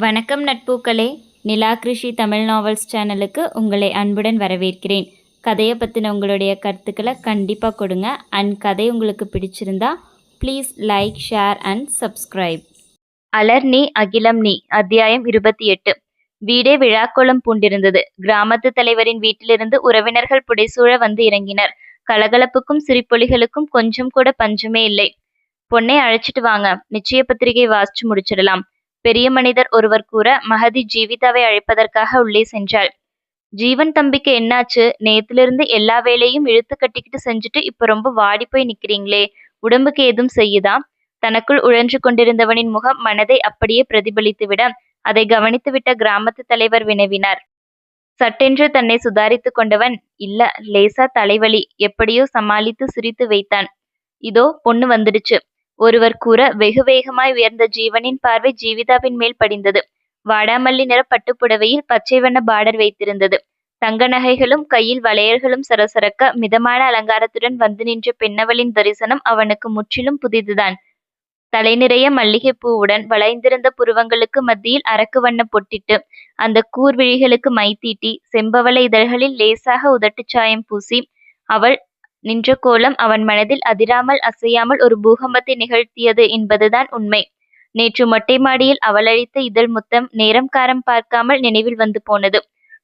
வணக்கம் நட்பூக்களே. நிலா கிருஷி தமிழ் நாவல்ஸ் சேனலுக்கு உங்களை அன்புடன் வரவேற்கிறேன். கதையை பற்றின உங்களுடைய கருத்துக்களை கண்டிப்பாக கொடுங்க. அண்ட் கதை உங்களுக்கு பிடிச்சிருந்தா please like share and subscribe அலர் நீ அகிலம் நீ அத்தியாயம் இருபத்தி எட்டு. வீடே விழாக்கோலம் பூண்டிருந்தது. கிராமத்து தலைவரின் வீட்டிலிருந்து உறவினர்கள் புடைசூழ வந்து இறங்கினர். கலகலப்புக்கும் சிரிப்பொலிகளுக்கும் கொஞ்சம் கூட பஞ்சமே இல்லை. பொண்ணை அழைச்சிட்டு வாங்க. நிச்சய பத்திரிகை வாசிச்சு முடிச்சிடலாம். பெரிய மனிதர் ஒருவர் கூற மகதி ஜீவிதாவை அழைப்பதற்காக உள்ளே சென்றாள். ஜீவன் தம்பிக்கு என்னாச்சு? நேத்திலிருந்து எல்லா வேலையும் இழுத்து கட்டிக்கிட்டு செஞ்சுட்டு இப்ப ரொம்ப வாடி போய் நிக்கிறீங்களே உடம்புக்கு ஏதும் செய்யுதா? தனக்குள் உழன்று கொண்டிருந்தவனின் முகம் மனதை அப்படியே பிரதிபலித்துவிட அதை கவனித்துவிட்ட கிராமத்து தலைவர் வினவினார். சட்டென்று தன்னை சுதாரித்து கொண்டவன் இல்ல லேசா தலைவலி எப்படியோ சமாளித்து சிரித்து வைத்தான். இதோ பொண்ணு வந்துடுச்சு. ஒருவர் கூற வெகு வேகமாய் உயர்ந்த ஜீவனின் பார்வை ஜீவிதாவின் மேல் படிந்தது. வாடாமல்லி நிற பட்டுப்புடவையில் பச்சை வண்ண பார்டர் வைத்திருந்தது. தங்க நகைகளும் கையில் வளையல்களும் சரசரக்க மிதமான அலங்காரத்துடன் வந்து நின்ற பெண்ணவளின் தரிசனம் அவனுக்கு முற்றிலும் புதிதுதான். தலை நிறைய மல்லிகை பூவுடன் வளைந்திருந்த புருவங்களுக்கு மத்தியில் அரக்கு வண்ண பொட்டிட்டு அந்த கூர்விழிகளுக்கு மை தீட்டி செம்பவள இதழ்களில் லேசாக உதட்டுச் சாயம் பூசி அவள் நின்ற கோலம் அவன் மனதில் அதிராமல் அசையாமல் ஒரு பூகம்பத்தை நிகழ்த்தியது என்பதுதான் உண்மை. நேற்று மொட்டை மாடியில் அவளளித்த இதழ் முத்தம் நேரம் காரம் பார்க்காமல் நினைவில் வந்து போனது.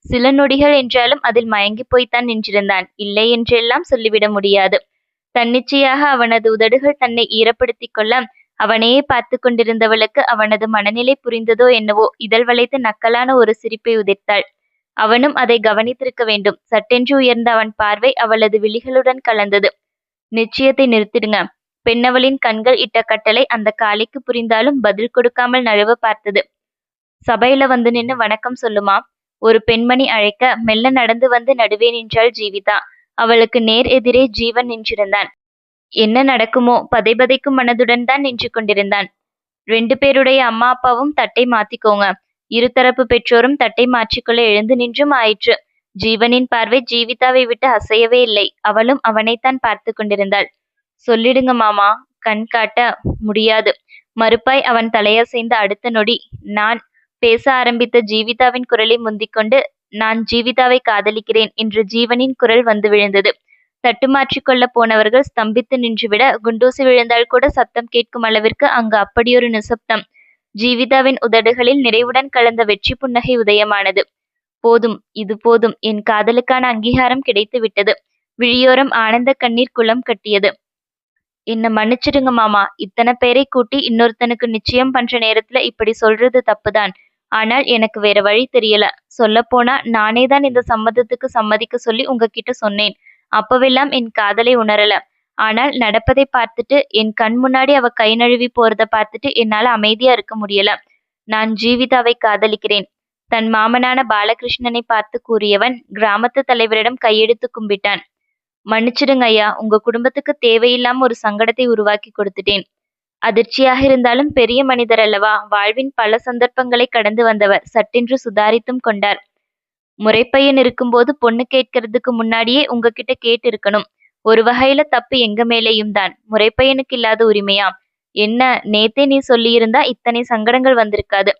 சில நொடிகள் என்றாலும் அதில் மயங்கி போய்த்தான் நின்றிருந்தான். இல்லை என்றெல்லாம் சொல்லிவிட முடியாது. தன்னிச்சையாக அவனது உதடுகள் தன்னை ஈரப்படுத்திக் கொள்ள அவனையே பார்த்து கொண்டிருந்தவளுக்கு அவனது மனநிலை புரிந்ததோ என்னவோ இதழ் வளைத்து நக்கலான ஒரு சிரிப்பை உதிர்த்தாள். அவனும் அதை கவனித்திருக்க வேண்டும். சட்டென்று உயர்ந்த அவன் பார்வை அவளது விழிகளுடன் கலந்தது. நிச்சயத்தை நிறுத்திடுங்க. பெண்ணவளின் கண்கள் இட்ட கட்டளை அந்த காளிக்கு புரிந்தாலும் பதில் கொடுக்காமல் நழுவ பார்த்தது. சபையில வந்து நின்னு வணக்கம் சொல்லுமா? ஒரு பெண்மணி அழைக்க மெல்ல நடந்து வந்து நடுவே நின்றாள் ஜீவிதா. அவளுக்கு நேர் எதிரே ஜீவன் நின்றிருந்தான். என்ன நடக்குமோ? பதைபதைக்கும் மனதுடன் தான் நின்று கொண்டிருந்தான். ரெண்டு பேருடைய அம்மா அப்பாவும் தட்டை மாத்திக்கோங்க. இருதரப்பு பெற்றோரும் தட்டை மாற்றிக்கொள்ள எழுந்து நின்றும் ஆயிற்று. ஜீவனின் பார்வை ஜீவிதாவை விட்டு அசையவே இல்லை. அவளும் அவனைத்தான் பார்த்து கொண்டிருந்தாள். சொல்லிடுங்க மாமா கண் காட்ட முடியாது. மறுப்பாய் அவன் தலையசைந்த அடுத்த நொடி நான் பேச ஆரம்பித்த ஜீவிதாவின் குரலை முந்திக்கொண்டு நான் ஜீவிதாவை காதலிக்கிறேன் என்று ஜீவனின் குரல் வந்து விழுந்தது. தட்டு மாற்றிக்கொள்ள போனவர்கள் ஸ்தம்பித்து நின்றுவிட குண்டூசி விழுந்தால் கூட சத்தம் கேட்கும் அளவிற்கு அங்கு அப்படியொரு நிசப்தம். ஜீவிதாவின் உதடுகளில் நிறைவுடன் கலந்த வெற்றி புன்னகை உதயமானது. போதும் இது போதும். என் காதலுக்கான அங்கீகாரம் கிடைத்து விட்டது. விழியோரம் ஆனந்த கண்ணீர் குளம் கட்டியது. என்ன மன்னிச்சிடுங்க மாமா. இத்தனை பேரை கூட்டி இன்னொருத்தனுக்கு நிச்சயம் பண்ற நேரத்துல இப்படி சொல்றது தப்புதான். ஆனால் எனக்கு வேற வழி தெரியல. சொல்லப்போனா நானே தான் இந்த சம்மதத்துக்கு சம்மதிக்க சொல்லி உங்ககிட்ட சொன்னேன். அப்பவெல்லாம் என் காதலை உணரல. ஆனால் நடப்பதை பார்த்துட்டு என் கண் முன்னாடி அவ கை நழுவி போறத பார்த்துட்டு என்னால அமைதியா இருக்க முடியல. நான் ஜீவிதாவை காதலிக்கிறேன். தன் மாமனான பாலகிருஷ்ணனை பார்த்து கூறியவன் கிராமத்து தலைவரிடம் கையெடுத்து கும்பிட்டான். மன்னிச்சிடுங்க ஐயா உங்க குடும்பத்துக்கு தேவையில்லாம ஒரு சங்கடத்தை உருவாக்கி கொடுத்துட்டேன். அதிர்ச்சியாக இருந்தாலும் பெரிய மனிதர் அல்லவா வாழ்வின் பல சந்தர்ப்பங்களை கடந்து வந்தவர் சட்டென்று சுதாரித்தும் கொண்டார். முறைப்பையன் இருக்கும்போது பொண்ணு கேட்கறதுக்கு முன்னாடியே உங்ககிட்ட கேட்டு இருக்கணும் ஒரு வகையில தப்பு எங்க மேலேயும் தான். முறைப்பையனுக்கு இல்லாத உரிமையா என்ன நேத்தே நீ சொல்லியிருந்தா இத்தனை சங்கடங்கள் வந்திருக்காது.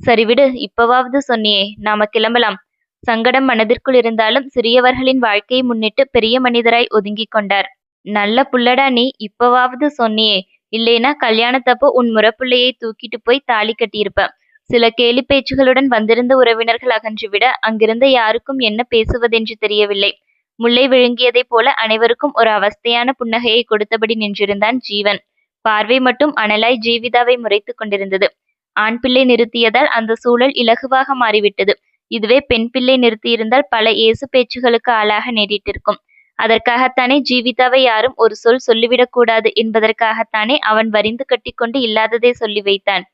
சரி விடு இப்பவாவது சொன்னியே நாம கிளம்பலாம். சங்கடம் மனதிற்குள் இருந்தாலும் சிறியவர்களின் வாழ்க்கையை முன்னிட்டு பெரிய மனிதராய் ஒதுங்கிக் கொண்டார். நல்ல புள்ளடா நீ இப்பவாவது சொன்னியே. இல்லைனா கல்யாணத்தப்போ உன் முறப்புள்ளையை தூக்கிட்டு போய் தாலி கட்டியிருப்ப. சில கேலி பேச்சுகளுடன் வந்திருந்த உறவினர்கள் அகன்றுவிட அங்கிருந்த யாருக்கும் என்ன பேசுவதென்று தெரியவில்லை. முல்லை விழுங்கியதைப் போல அனைவருக்கும் ஒரு அவஸ்தையான புன்னகையை கொடுத்தபடி நின்றிருந்தான் ஜீவன். பார்வை மட்டும் அனலாய் ஜீவிதாவை முறைத்துக் கொண்டிருந்தது. ஆண் பிள்ளை நிறுத்தியதால் அந்த சூழல் இலகுவாக மாறிவிட்டது. இதுவே பெண் பிள்ளை நிறுத்தியிருந்தால் பல ஏசு பேச்சுகளுக்கு ஆளாக நேரிட்டிருக்கும். அதற்காகத்தானே ஜீவிதாவை யாரும் ஒரு சொல் சொல்லிவிடக்கூடாது என்பதற்காகத்தானே அவன் வரிந்து கட்டிக்கொண்டு இல்லாததை சொல்லி வைத்தான்.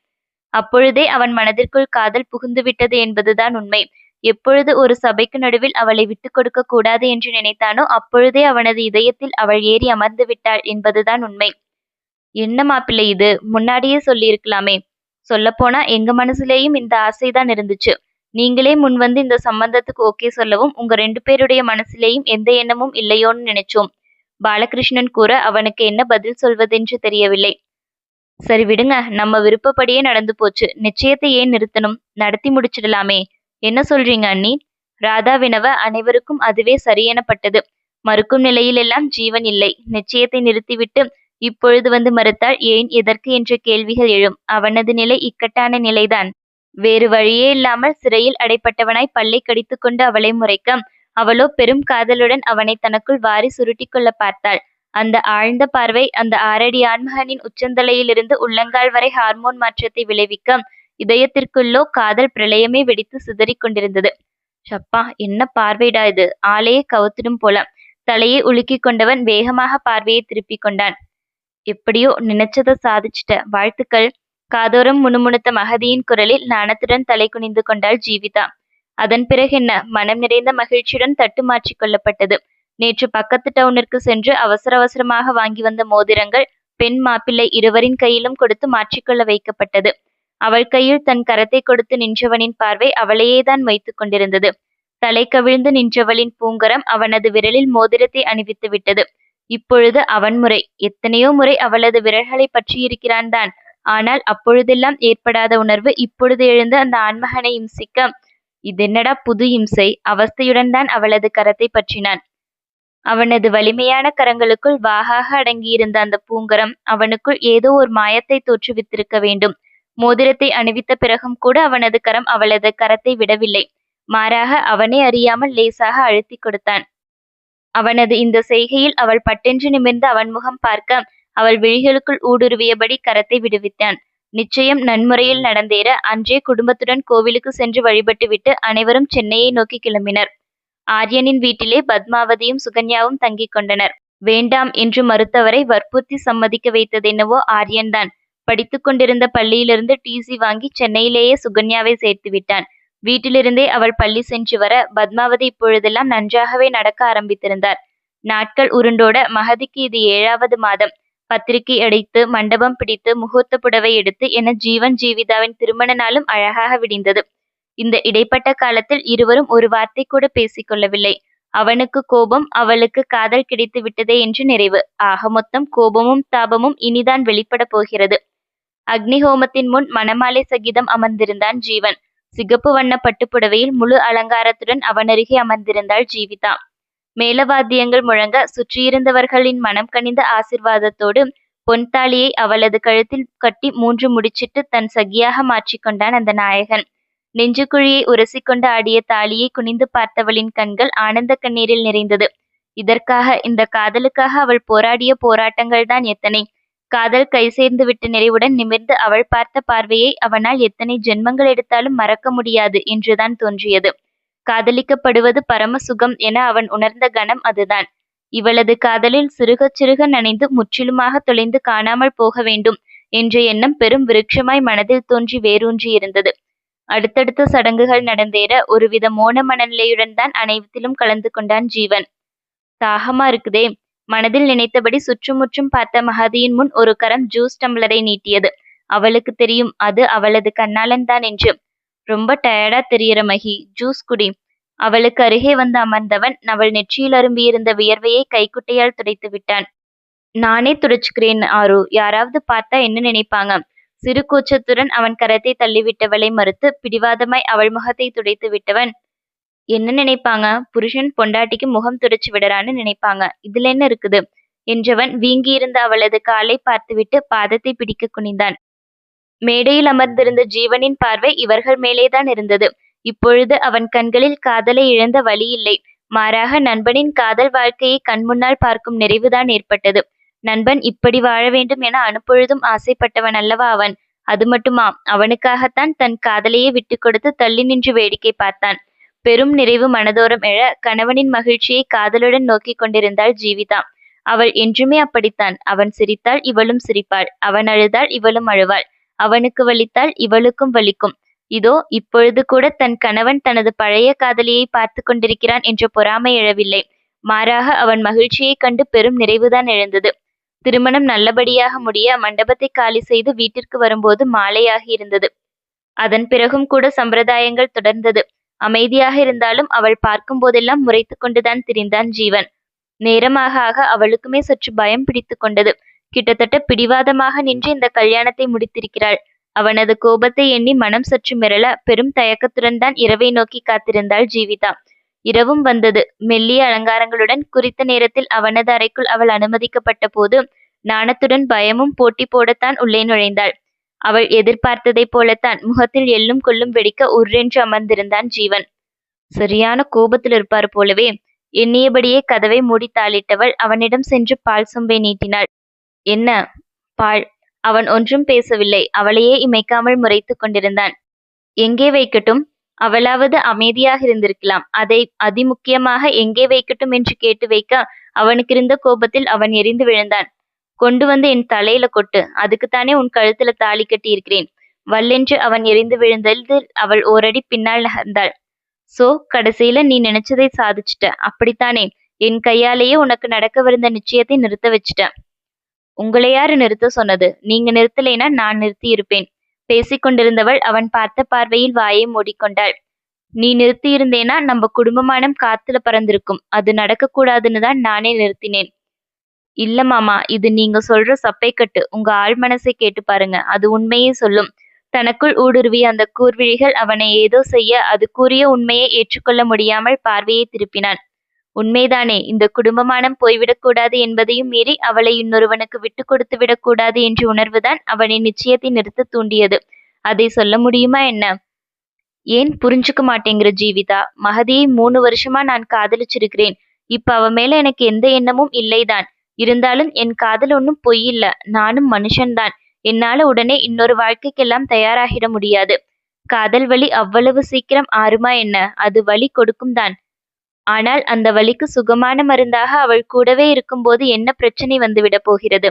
அப்பொழுதே அவன் மனதிற்குள் காதல் புகுந்து விட்டது என்பதுதான் உண்மை. எப்பொழுது ஒரு சபைக்கு நடுவில் அவளை விட்டுக் கொடுக்க கூடாது என்று நினைத்தானோ அப்பொழுதே அவனது இதயத்தில் அவள் ஏறி அமர்ந்து விட்டாள் என்பதுதான் உண்மை. என்ன மாப்பிள்ளை இது? முன்னாடியே சொல்லியிருக்கலாமே. சொல்லப்போனா எங்க மனசுலேயும் இந்த ஆசைதான் இருந்துச்சு. நீங்களே முன் வந்து இந்த சம்பந்தத்துக்கு ஓகே சொல்லவும் உங்க ரெண்டு பேருடைய மனசுலேயும் எந்த எண்ணமும் இல்லையோன்னு நினைச்சோம். பாலகிருஷ்ணன் கூற அவனுக்கு என்ன பதில் சொல்வதென்று தெரியவில்லை. சரி விடுங்க நம்ம விருப்பப்படியே நடந்து போச்சு. நிச்சயத்தை ஏன் நிறுத்தணும்? நடத்தி முடிச்சிடலாமே. என்ன சொல்றீங்க அண்ணி? ராதா வினவ அனைவருக்கும் அதுவே சரியெனப்பட்டது. மறுக்கும் நிலையிலெல்லாம் ஜீவன் இல்லை. நிச்சயத்தை நிறுத்திவிட்டு இப்பொழுது வந்து மறுத்தால் ஏன் எதற்கு என்ற கேள்விகள் எழும். அவனது நிலை இக்கட்டான நிலைதான். வேறு வழியே இல்லாமல் சிறையில் அடைப்பட்டவனாய் பல்லை கடித்துக்கொண்டு அவளை முறைக்க அவளோ பெரும் காதலுடன் அவனை தனக்குள் வாரி சுருட்டி கொள்ள பார்த்தாள். அந்த ஆழ்ந்த பார்வை அந்த ஆறடி ஆண்மகனின் உச்சந்தலையிலிருந்து உள்ளங்கால் வரை ஹார்மோன் மாற்றத்தை விளைவிக்க இதயத்திற்குள்ளோ காதல் பிரளயமே வெடித்து சிதறிக் கொண்டிருந்தது. சப்பா என்ன பார்வைடா இது? ஆளையே கவுத்திடும் போல. தலையை உலுக்கிக் கொண்டவன் வேகமாக பார்வையை திருப்பிக் கொண்டான். எப்படியோ நினைச்சதை சாதிச்சிட்ட. வாழ்த்துக்கள். காதோரம் முணுமுணுத்த மகதியின் குரலில் நாணத்துடன் தலை குனிந்து கொண்டாள் ஜீவிதா. அதன் பிறகு என்ன? மனம் நிறைந்த மகிழ்ச்சியுடன் தட்டு மாற்றிக் கொள்ளப்பட்டது. நேற்று பக்கத்து டவுனிற்கு சென்று அவசர அவசரமாக வாங்கி வந்த மோதிரங்கள் பெண் மாப்பிள்ளை இருவரின் கையிலும் கொடுத்து மாற்றிக்கொள்ள வைக்கப்பட்டது. அவள் கையில் தன் கரத்தை கொடுத்து நின்றவனின் பார்வை அவளையேதான் வைத்துக் கொண்டிருந்தது. தலை கவிழ்ந்து நின்றவளின் பூங்கரம் அவனது விரலில் மோதிரத்தை அணிவித்து விட்டது. இப்பொழுது அவன் முறை. எத்தனையோ முறை அவளது விரல்களை பற்றியிருக்கிறான் தான். ஆனால் அப்பொழுதெல்லாம் ஏற்படாத உணர்வு இப்பொழுது எழுந்த அந்த ஆண்மகனை இம்சிக்க இதென்னடா புது இம்சை. அவஸ்தையுடன் தான் அவளது கரத்தை பற்றினான். அவனது வலிமையான கரங்களுக்குள் வாகாக அடங்கியிருந்த அந்த பூங்கரம் அவனுக்குள் ஏதோ ஒரு மாயத்தை தோற்றுவித்திருக்க வேண்டும். மோதிரத்தை அணிவித்த பிறகும் கூட அவனது கரம் அவளது கரத்தை விடவில்லை. மாறாக அவனே அறியாமல் லேசாக அழுத்தி கொடுத்தான். அவனது இந்த செய்கையில் அவள் பட்டென்று நிமிர்ந்து அவன் முகம் பார்க்க அவள் விழிகளுக்குள் ஊடுருவியபடி கரத்தை விடுவித்தான். நிச்சயம் நன்முறையில் நடந்தேற அன்றே குடும்பத்துடன் கோவிலுக்கு சென்று வழிபட்டுவிட்டு அனைவரும் சென்னையை நோக்கி கிளம்பினர். ஆரியனின் வீட்டிலே பத்மாவதியும் சுகன்யாவும் தங்கிக் கொண்டனர். வேண்டாம் என்று மறுத்தவரை வற்புறுத்தி சம்மதிக்க வைத்ததென்னவோ ஆரியன்தான். படித்து கொண்டிருந்த பள்ளியிலிருந்து டிசி வாங்கி சென்னையிலேயே சுகன்யாவை சேர்த்து விட்டான். வீட்டிலிருந்தே அவள் பள்ளி சென்று வர பத்மாவதி இப்பொழுதெல்லாம் நன்றாகவே நடக்க ஆரம்பித்திருந்தார். நாட்கள் உருண்டோட மகதிக்கு இது ஏழாவது மாதம். பத்திரிகை அடித்து மண்டபம் பிடித்து முகூர்த்த புடவை எடுத்து என ஜீவன் ஜீவிதாவின் திருமண நாளும் அழகாக விடிந்தது. இந்த இடைப்பட்ட காலத்தில் இருவரும் ஒரு வார்த்தை கூட பேசிக்கொள்ளவில்லை அவனுக்கு கோபம் அவளுக்கு காதல் கிடைத்து விட்டதே என்று நிறைவு. ஆக மொத்தம் கோபமும் தாபமும் இனிதான் வெளிப்பட போகிறது. அக்னிஹோமத்தின் முன் மணமாலை சகிதம் அமர்ந்திருந்தான் ஜீவன். சிகப்பு வண்ண பட்டுப்புடவையில் முழு அலங்காரத்துடன் அவனருகே அமர்ந்திருந்தாள் ஜீவிதா. மேலவாத்தியங்கள் முழங்க சுற்றியிருந்தவர்களின் மனம் கனிந்த ஆசிர்வாதத்தோடு பொன்தாலியை அவளது கழுத்தில் கட்டி மூன்று முடிச்சிட்டு தன் சகியாக மாற்றிக்கொண்டான் அந்த நாயகன். நெஞ்சுக்குழியை உரசிக்கொண்டு ஆடிய தாலியை குனிந்து பார்த்தவளின் கண்கள் ஆனந்த கண்ணீரில் நிறைந்தது. இதற்காக இந்த காதலுக்காக அவள் போராடிய போராட்டங்கள் தான் எத்தனை. காதல் கை சேர்ந்து விட்ட நிறைவுடன் நிமிர்ந்து அவள் பார்த்த பார்வையை அவனால் எத்தனை ஜென்மங்கள் எடுத்தாலும் மறக்க முடியாது என்றுதான் தோன்றியது. காதலிக்கப்படுவது பரம சுகம் என அவன் உணர்ந்த கணம் அதுதான். இவளது காதலில் சிறுகச் சிறுக நனைந்து முற்றிலுமாக தொலைந்து காணாமல் போக வேண்டும் என்ற எண்ணம் பெரும் விருட்சமாய் மனதில் தோன்றி வேரூன்றி இருந்தது. அடுத்தடுத்த சடங்குகள் நடந்தேற ஒருவித மோன மனநிலையுடன் தான் அனைத்திலும் கலந்து கொண்டான் ஜீவன். தாகமா இருக்குதே மனதில் நினைத்தபடி சுற்றுமுற்றும் பார்த்த மகதியின் முன் ஒரு கரம் ஜூஸ் டம்ளரை நீட்டியது. அவளுக்கு தெரியும் அது அவளது கண்ணாளன் தான் என்று. ரொம்ப டயர்டா தெரியற மகி ஜூஸ் குடி. அவளுக்கு அருகே வந்து அமர்ந்தவன் அவள் நெற்றியில் அரும்பியிருந்த வியர்வையை கைக்குட்டையால் துடைத்து விட்டான். நானே துடைச்சுக்கிறேன் ஆரு. யாராவது பார்த்தா என்ன நினைப்பாங்க? சிறு கூச்சத்துடன் அவன் கரத்தை தள்ளிவிட்டவளை மறுத்து பிடிவாதமாய் அவள் முகத்தை துடைத்து விட்டவன் என்ன நினைப்பாங்க? புருஷன் பொண்டாட்டிக்கு முகம் துடைச்சு விடறான்னு நினைப்பாங்க. இதுல என்ன இருக்குது? என்றவன் வீங்கியிருந்த அவளது காலை பார்த்துவிட்டு பாதத்தை பிடிக்க குனிந்தான். மேடையில் அமர்ந்திருந்த ஜீவனின் பார்வை இவர்கள் மேலேதான் இருந்தது. இப்பொழுது அவன் கண்களில் காதலை இழந்த வழி இல்லை. மாறாக நண்பனின் காதல் வாழ்க்கையை கண்முன்னால் பார்க்கும் நிறைவுதான் ஏற்பட்டது. நண்பன் இப்படி வாழ வேண்டும் என அனுப்பொழுதும் ஆசைப்பட்டவன் அல்லவா அவன்? அது மட்டுமா? அவனுக்காகத்தான் தன் காதலையே விட்டு கொடுத்து தள்ளி நின்று வேடிக்கை பார்த்தான். பெரும் நிறைவு மனதோரம் எழ கணவனின் மகிழ்ச்சியை காதலுடன் நோக்கிக் கொண்டிருந்தாள் ஜீவிதா. அவள் என்றுமே அப்படித்தான். அவன் சிரித்தால் இவளும் சிரிப்பாள். அவன் அழுதால் இவளும் அழுவாள். அவனுக்கு வலித்தால் இவளுக்கும் வலிக்கும். இதோ இப்பொழுது கூட தன் கணவன் தனது பழைய காதலியை பார்த்து கொண்டிருக்கிறான் என்ற பொறாமை எழவில்லை. மாறாக அவன் மகிழ்ச்சியைக் கண்டு பெரும் நிறைவுதான் எழுந்தது. திருமணம் நல்லபடியாக முடிய மண்டபத்தை காலி செய்து வீட்டிற்கு வரும்போது மாலையாகி இருந்தது. அதன் பிறகும் கூட சம்பிரதாயங்கள் தொடர்ந்தது. அமைதியாக இருந்தாலும் அவள் பார்க்கும் போதெல்லாம் முறைத்து கொண்டுதான் திரிந்தான் ஜீவன். நேரமாக ஆக அவளுக்குமே சற்று பயம் பிடித்து கொண்டது. கிட்டத்தட்ட பிடிவாதமாக நின்று இந்த கல்யாணத்தை முடித்திருக்கிறாள். அவனது கோபத்தை எண்ணி மனம் சற்று மிரள பெரும் தயக்கத்துடன் தான் இரவை நோக்கி காத்திருந்தாள் ஜீவிதா. இரவும் வந்தது. மெல்லிய அலங்காரங்களுடன் குறித்த நேரத்தில் அவனது அறைக்குள் அவள் அனுமதிக்கப்பட்ட போது நாணத்துடன் பயமும் போட்டி போடத்தான் உள்ளே நுழைந்தாள். அவள் எதிர்பார்த்ததைப் போலத்தான் முகத்தில் எள்ளும் கொள்ளும் வெடிக்க உர்ரென்று அமர்ந்திருந்தான் ஜீவன். சரியான கோபத்தில் இருப்பார் போலவே எண்ணியபடியே கதவை மூடி தாளிட்டவள் அவனிடம் சென்று பால் சொம்பை நீட்டினாள். என்ன? பால். அவன் ஒன்றும் பேசவில்லை. அவளையே இமைக்காமல் முறைத்துக் கொண்டிருந்தான். எங்கே வைக்கட்டும்? அவளாவது அமைதியாக இருந்திருக்கலாம். அதை அதிமுக்கியமாக எங்கே வைக்கட்டும் என்று கேட்டு வைக்க அவனுக்கிருந்த கோபத்தில் அவன் எரிந்து விழுந்தான். கொண்டு வந்து என் தலையில கொட்டு. அதுக்குத்தானே உன் கழுத்துல தாலி கட்டி இருக்கிறேன் வல்லென்று அவன் எரிந்து விழுந்ததில் அவள் ஓரடி பின்னால் நகர்ந்தாள். சோ கடைசியில நீ நினைச்சதை சாதிச்சிட்ட. அப்படித்தானே? என் கையாலேயே உனக்கு நடக்கவிருந்த நிச்சயத்தை நிறுத்த வச்சிட்ட உங்களை யாரு நிறுத்த சொன்னது? நீங்க நிறுத்தலைனா நான் நிறுத்தி இருப்பேன் பேசிக்கொண்டிருந்தவள் அவன் பார்த்த பார்வையில் வாயை மூடிக்கொண்டாள். நீ நிறுத்தியிருந்தேனா நம்ம குடும்பமானம் காத்துல பறந்திருக்கும். அது நடக்கக்கூடாதுன்னு தான் நானே நிறுத்தினேன். இல்ல மாமா இது நீங்க சொல்ற சப்பைக்கட்டு உங்க ஆள் மனசை கேட்டு பாருங்க. அது உண்மையே சொல்லும். தனக்குள் ஊடுருவிய அந்த கூர்விழிகள் அவனை ஏதோ செய்ய அது கூறிய உண்மையை ஏற்றுக்கொள்ள முடியாமல் பார்வையை திருப்பினான். உண்மைதானே இந்த குடும்பமானம் போய்விடக்கூடாது என்பதையும் மீறி அவளை இன்னொருவனுக்கு விட்டு கொடுத்து விடக்கூடாது என்ற உணர்வுதான் அவனை நிச்சயத்தை நிறுத்த தூண்டியது. அதை சொல்ல முடியுமா என்ன? ஏன் புரிஞ்சுக்க மாட்டேங்கிற ஜீவிதா? மகதியை மூணு வருஷமா நான் காதலிச்சிருக்கிறேன். இப்ப அவ மேல எனக்கு எந்த எண்ணமும் இல்லைதான். இருந்தாலும் என் காதல் ஒன்றும் பொய் இல்ல நானும் மனுஷன்தான். என்னால உடனே இன்னொரு வாழ்க்கைக்கெல்லாம் தயாராகிட முடியாது. காதல் வலி அவ்வளவு சீக்கிரம் ஆறுமா என்ன? அது வலி கொடுக்கும் தான். ஆனால் அந்த வலிக்கு சுகமான மருந்தாக அவள் கூடவே இருக்கும்போது என்ன பிரச்சனை வந்துவிட போகிறது?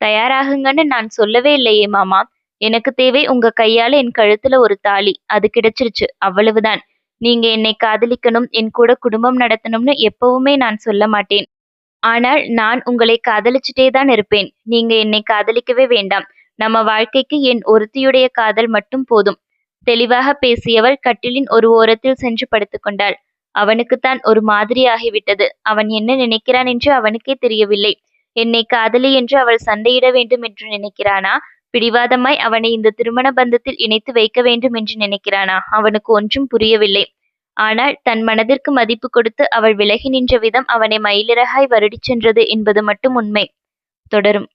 தயாராகுங்கன்னு நான் சொல்லவே இல்லையே மாமா. எனக்கு தேவை உங்க கையால என் கழுத்துல ஒரு தாலி. அது கிடைச்சிருச்சு. அவ்வளவுதான். நீங்க என்னை காதலிக்கணும் என் கூட குடும்பம் நடத்தணும்னு எப்பவுமே நான் சொல்ல மாட்டேன். ஆனால் நான் உங்களை காதலிச்சுட்டே தான் இருப்பேன். நீங்க என்னை காதலிக்கவே வேண்டாம். நம்ம வாழ்க்கைக்கு என் ஒருத்தியுடைய காதல் மட்டும் போதும். தெளிவாக பேசியவள் கட்டிலின் ஒரு ஓரத்தில் சென்று படுத்துக்கொண்டாள் அவனுக்குத்தான் ஒரு மாதிரி ஆகிவிட்டது. அவன் என்ன நினைக்கிறான் என்று அவனுக்கே தெரியவில்லை. என்னை காதலி என்று அவள் சண்டையிட வேண்டும் என்று நினைக்கிறானா? பிடிவாதமாய் அவனை இந்த திருமண பந்தத்தில் இணைத்து வைக்க வேண்டும் என்று நினைக்கிறானா? அவனுக்கு ஒன்றும் புரியவில்லை. ஆனால் தன் மனதிற்கு மதிப்பு கொடுத்து அவள் விலகி நின்ற விதம் அவனை மயிலிறகாய் வருடிச் சென்றது என்பது மட்டும் உண்மை. தொடரும்.